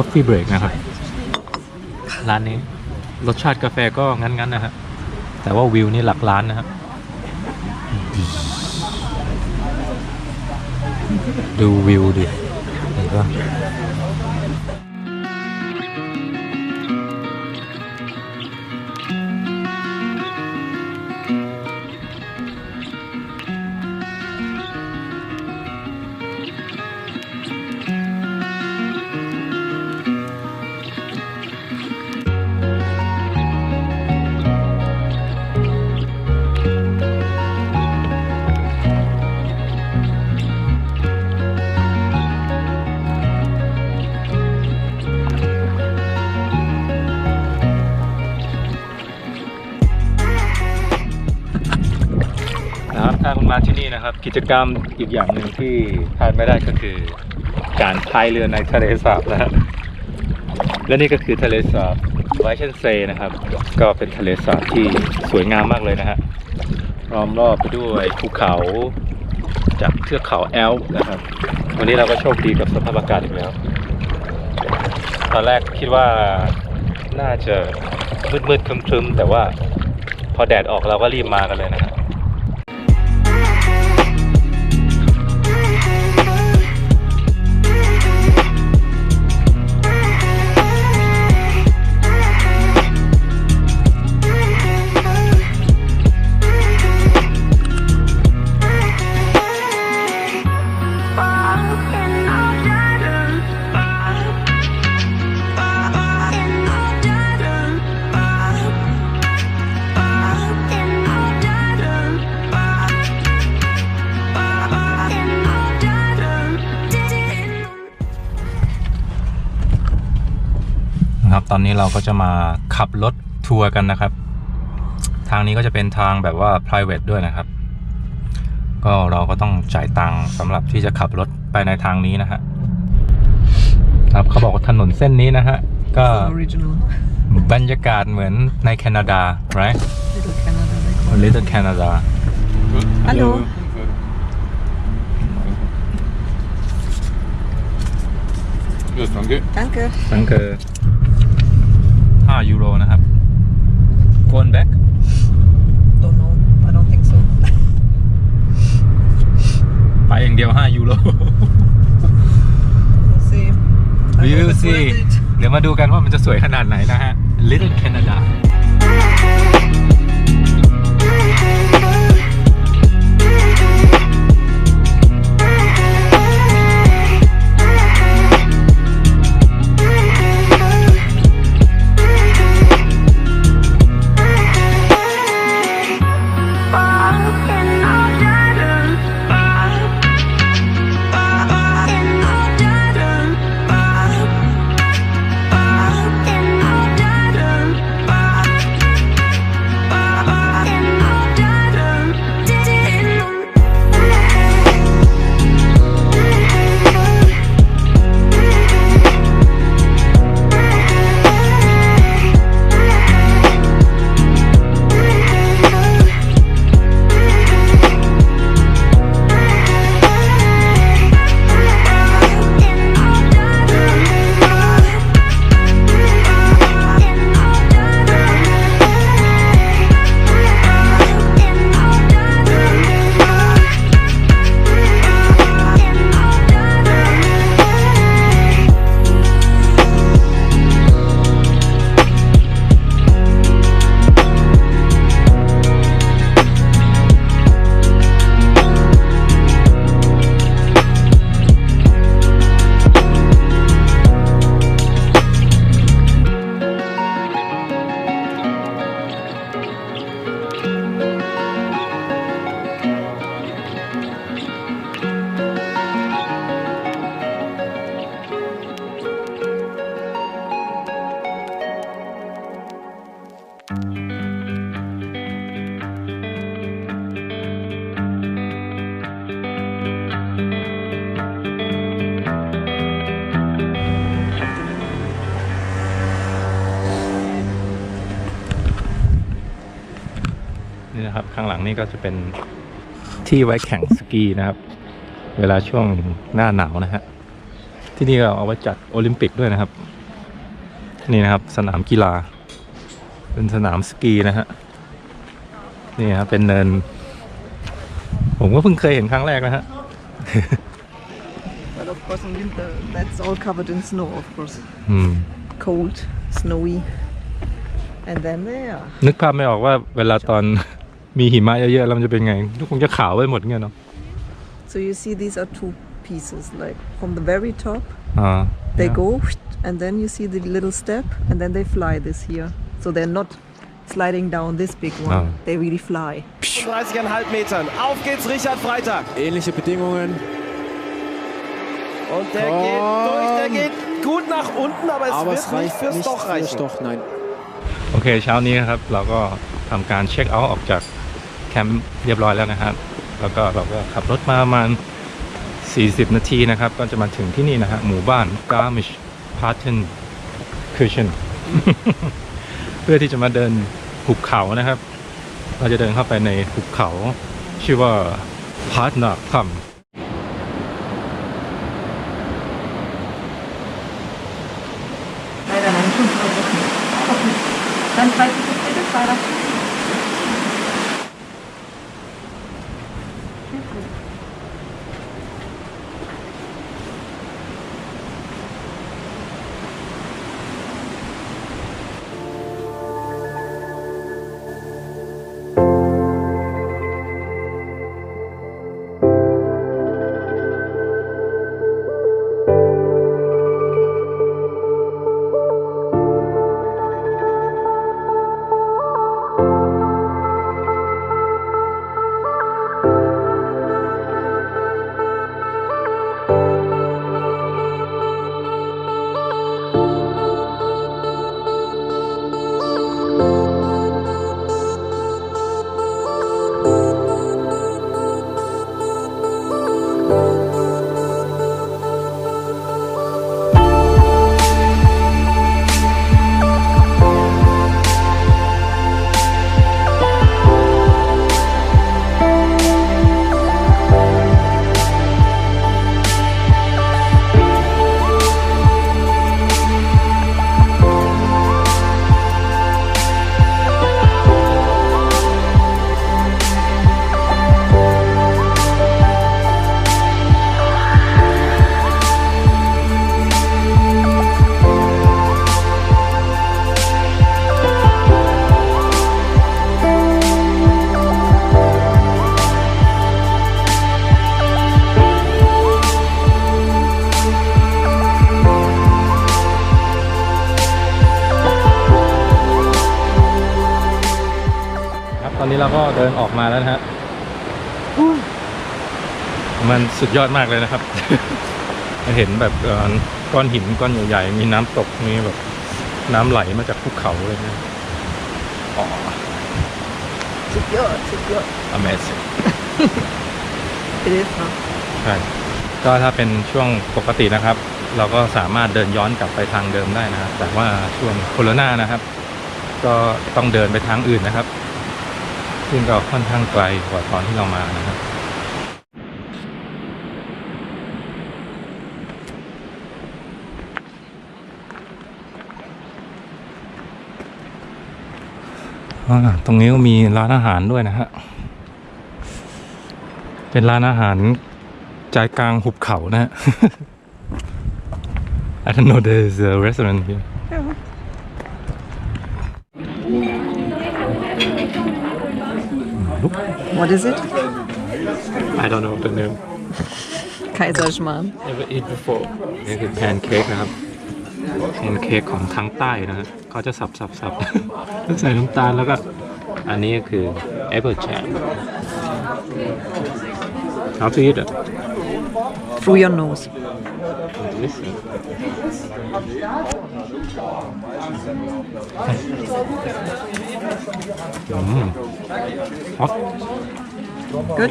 Coffee Break นะครับ ร้านนี้ รสชาติกาแฟก็งั้นๆนะฮะแต่ว่าวิวนี่หลักล้านนะครับดูวิวดิเห็นปะ นะครับ กิจกรรมอีกอย่างหนึ่งที่พลาดไม่ได้ก็คือ การพายเรือในทะเลสาบนะฮะและนี่ก็คือทะเลสาบไวเชนเซนะครับ ก็เป็นทะเลสาบที่สวยงามมากเลยนะฮะล้อมรอบไปด้วยภูเขาจากเทือกเขาแอลป์นะครับ วันนี้เราก็โชคดีกับสภาพอากาศอีกแล้ว ตอนแรกคิดว่าน่าจะมืดๆครึ้มๆ แต่ว่าพอแดดออกเราก็รีบมากันเลยนะ อนนี้เราก็จะมาขับรถทัวร์กันนะครับ ทางนี้ก็จะเป็นทางแบบว่า private ด้วยนะครับ ก็เราก็ต้องจ่ายตังค์สำหรับที่จะขับรถไปในทางนี้นะฮะครับเขาบอกว่าถนนเส้นนี้นะฮะ ก็ original บรรยากาศเหมือนในแคนาดา right little Canada they call it. Little Canada Hallo. Yes, danke. Danke. นั่นคือ5ยูโรนะครับ going back Don't know. I don't think so. ไปอย่างเดียว 5 ยูโร We'll see. I We hope will it's see worth it. เดี๋ยวมาดูกันว่ามันจะสวยขนาดไหนนะฮะ Little Canada นี่นะครับ ข้างหลังนี่ก็จะเป็นที่ไว้แข่งสกีนะครับ เวลาช่วงหน้าหนาวนะฮะที่นี่ก็เอาไว้จัดโอลิมปิกด้วยนะครับ นี่นะครับสนามกีฬา เป็นสนามสกีนะฮะนี่ครับเป็นเนิน ผมก็เพิ่งเคยเห็นครั้งแรกนะฮะ But of course in winter that's all covered in snow of course อืม cold snowy and then there นึกภาพไม่ออกว่าเวลาตอน มีหิมะเยอะๆแล้วมันจะเป็นไงทุกคงจะขาวไปหมดเงี้ยเนาะ so you see these are two pieces like from the very top อ่า they go and then you see the little step and then they fly this here so they're not sliding down this big one Ah. they really fly 30,5 Metern. Auf geht's, Richard Freitag. Ähnliche Bedingungen. Und der Komm. geht durch, der geht gut nach unten, aber es Aber wird es nicht reicht fürs nicht Doch fürs reichen. Doch, nein. โอเคเช้านี้นะครับเราก็ทำการเช็คเอาท์ออกจาก แคมป์เรียบร้อยแล้วนะครับ แล้วก็เราก็ขับรถมาประมาณ 40 นาทีนะครับ ก็จะมาถึงที่นี่นะฮะหมู่บ้าน Garmisch Parten Kirchen เพื่อที่จะมาเดินหุบเขานะครับ เราจะเดินเข้าไปในหุบเขา ชื่อว่า p a r t n a k a m Leider nein, นนี้เราก็เดินออกมาแล้วนะฮะมันสุดยอดมากเลยนะครับ เห็นแบบเอ่อก้อนหินก้อนใหญ่ๆ มีน้ำตก มีแบบน้ำไหลมาจากภูเขาเลยนะอ๋อ Secure, secure. Amazing It is, huh? ใช่ก็ถ้าเป็นช่วงปกตินะครับ เราก็สามารถเดินย้อนกลับไปทางเดิมได้นะครับแต่ว่าช่วงโควิดนะครับ ก็ต้องเดินไปทางอื่นนะครับ ซึ่งก็ค่อนข้างไกลกว่าตอนที่เรามานะครับตรงนี้ก็มีร้านอาหารด้วยนะฮะ เป็นร้านอาหารใจกลางหุบเขานะฮะ I don't know there's a restaurant here Look What is it? I don't know the name Kaiserschmarrn. Never eat before นี่คือแพนเค้กนะครับ แพนเค้กของทางใต้นะฮะเขาจะสับสับสับแล้วใส่น้ำตาลแล้วก็ อันนี้ก็คือ apple jam How to eat it? Through your nose. Mm. Hot. Good?